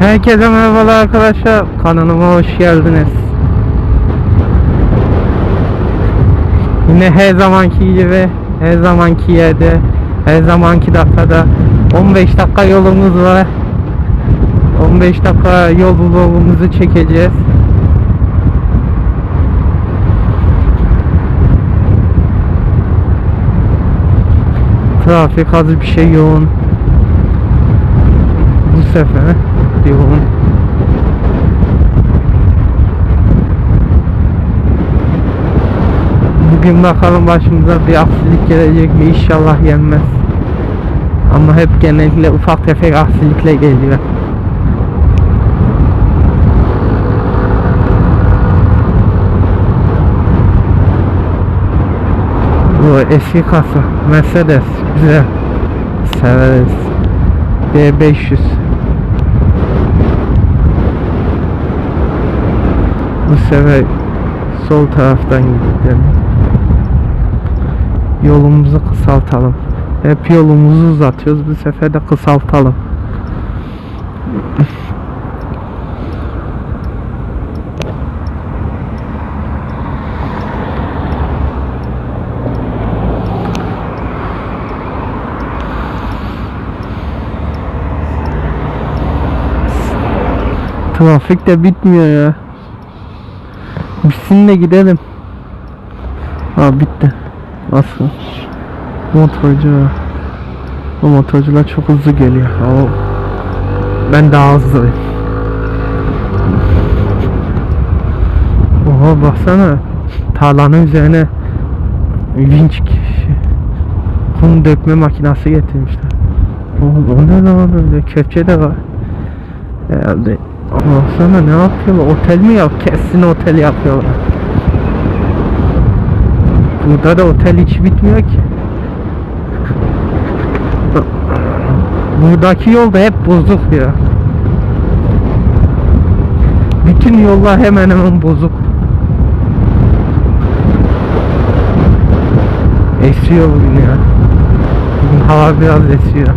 Herkese merhabalar arkadaşlar. Kanalıma hoş geldiniz. Yine her zamanki gibi, her zamanki yerde, her zamanki dakikada 15 dakika yolumuz var. 15 dakika yol vlogumuzu çekeceğiz. Trafik az bir şey yoğun. Bu sefer yoğun. Bugün bakalım başımıza bir aksilik gelecek mi? İnşallah gelmez. Ama hep genellikle ufak tefek aksilikle geliyor. Bu eski kasa Mercedes güzel severiz D500 Bu sefer sol taraftan gidelim. Yolumuzu kısaltalım. Hep yolumuzu uzatıyoruz. Bu sefer de kısaltalım. Trafik de bitmiyor ya. Bitsin de gidelim. Ha bitti. Nasıl? Motorcu. Bu motorcular çok hızlı geliyor. O ben daha hızlıyım. Oha baksana. Tarlanın üzerine vinç kum dökme makinesi getirmişler. O, o ne lan öyle? Kepçe de var. Herhalde Baksana ne yapıyorlar? Otel mi yap? Kesin otel yapıyorlar. Burada da otel hiç bitmiyor ki. Buradaki yol da hep bozuk ya. Bütün yollar hemen hemen bozuk. Esiyor bugün ya. Bugün hava biraz esiyor.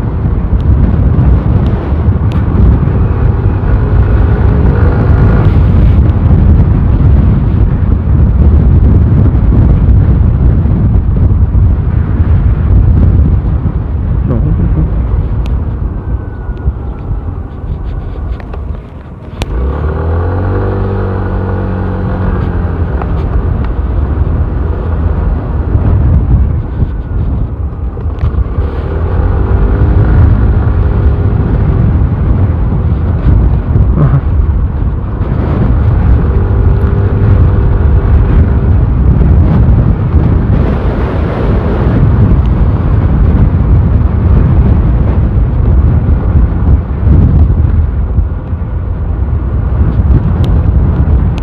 Ne oldu? Aha.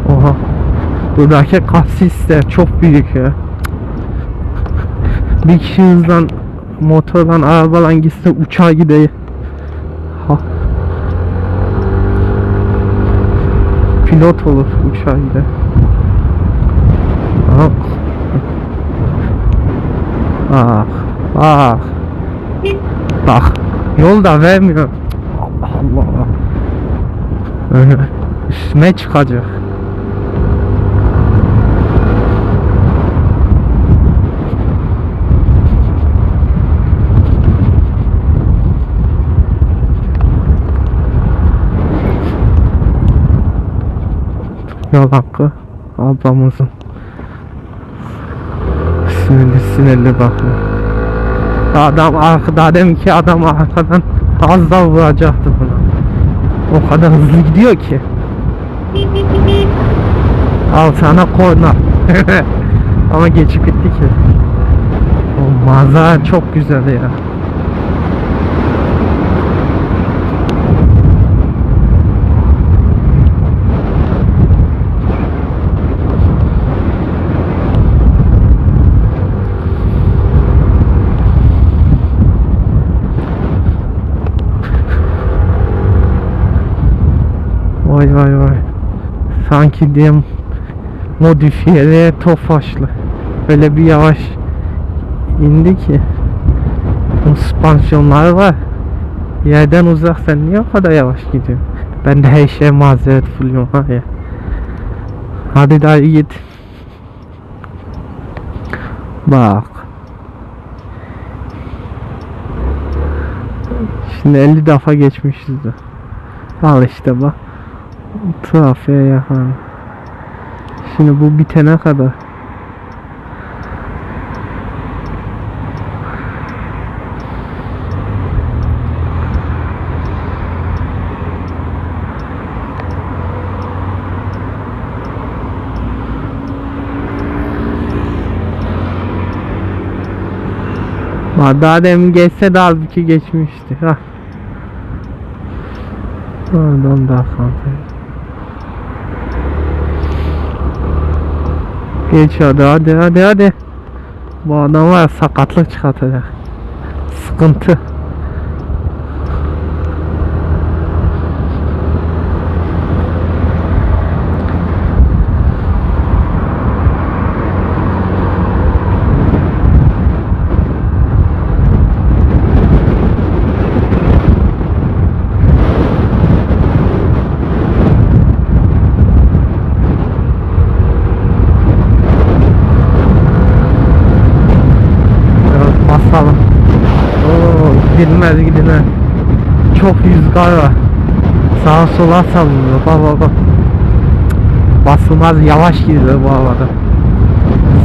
Oha. Buradaki kasisler çok büyük ya. Bir kişi hızlan motordan arabadan gitse uçağa gidiyor. Ha. Pilot olur uçağa gider. Bak. Bak. Bak. Bak. Yol da vermiyor. Allah Allah. Öyle üstüme çıkacak. Yol hakkı ablamızın. Sinirli sinirli bakıyor. Adam arkada deminki adam arkadan az daha vuracaktı buna. O kadar hızlı gidiyor ki. Al sana korna. Ama geçip gitti ki. O manzara çok güzel ya. Vay vay vay. Sanki diyeyim modifiyeli tofaşlı. Böyle bir yavaş indi ki. Spansiyonlar var. Yerden uzak sen niye o kadar yavaş gidiyorsun? Ben de her şeye mazeret buluyorum var ya. Hadi dayı git. Bak. Şimdi 50 defa geçmişiz de. Al işte bak. Trafiğe yakın. Şimdi bu bitene kadar. Ha, daha demin geçse de halbuki geçmişti. Ha. Oradan daha fazla. Geç hadi hadi hadi hadi. Bu adam var sakatlık çıkartacak. Sıkıntı. Gidilmez gidilmez. Çok rüzgar var. Sağa sola sallıyor. Bak bak bak. Basılmaz yavaş gidiyor bu havada.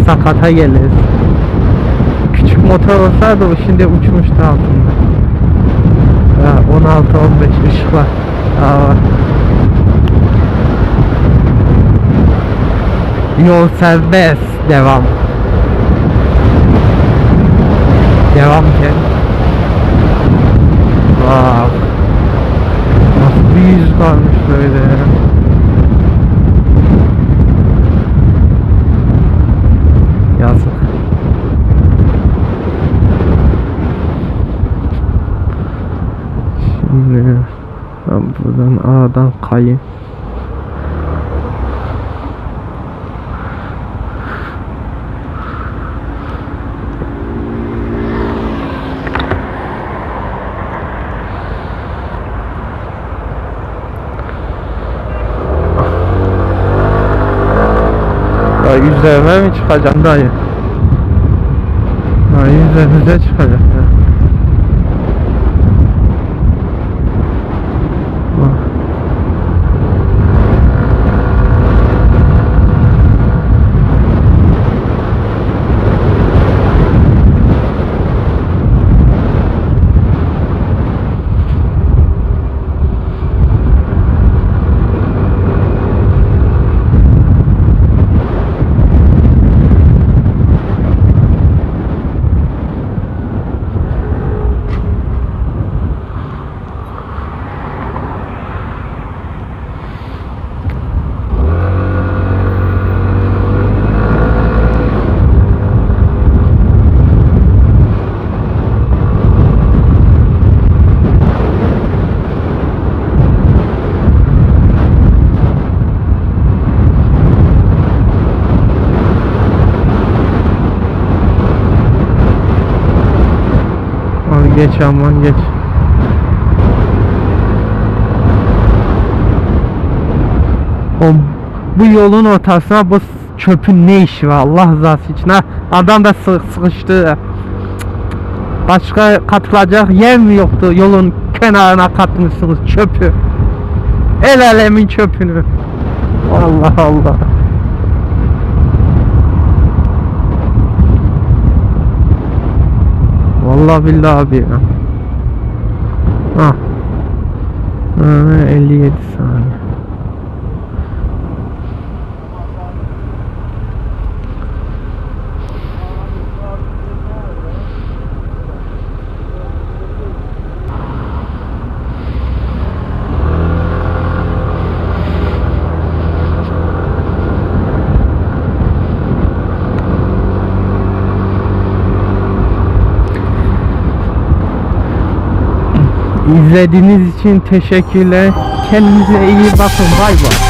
Sakata geliriz. Küçük motor olsaydı o şimdi uçmuştu altında. Ya 16-15 ışık var. Daha var. Yol serbest. Devam. Devam ki. Vay. Nasıl bir yüz kalmış böyle ya. Yazık. Şimdi ben buradan A'dan kayayım. Mi çıkacağım dayı? Dayı üzerimize çıkacak ya. Bak. Al geç aman geç. O bu yolun ortasına bu çöpün ne işi var Allah rızası için ha? Adam da sı sıkıştı. Başka katılacak yer mi yoktu yolun kenarına katmışsınız çöpü. El alemin çöpünü. Allah Allah. Vallahi billahi abi ya. Ha. Ha, 57 saniye. İzlediğiniz için teşekkürler. Kendinize iyi bakın. Bay bay.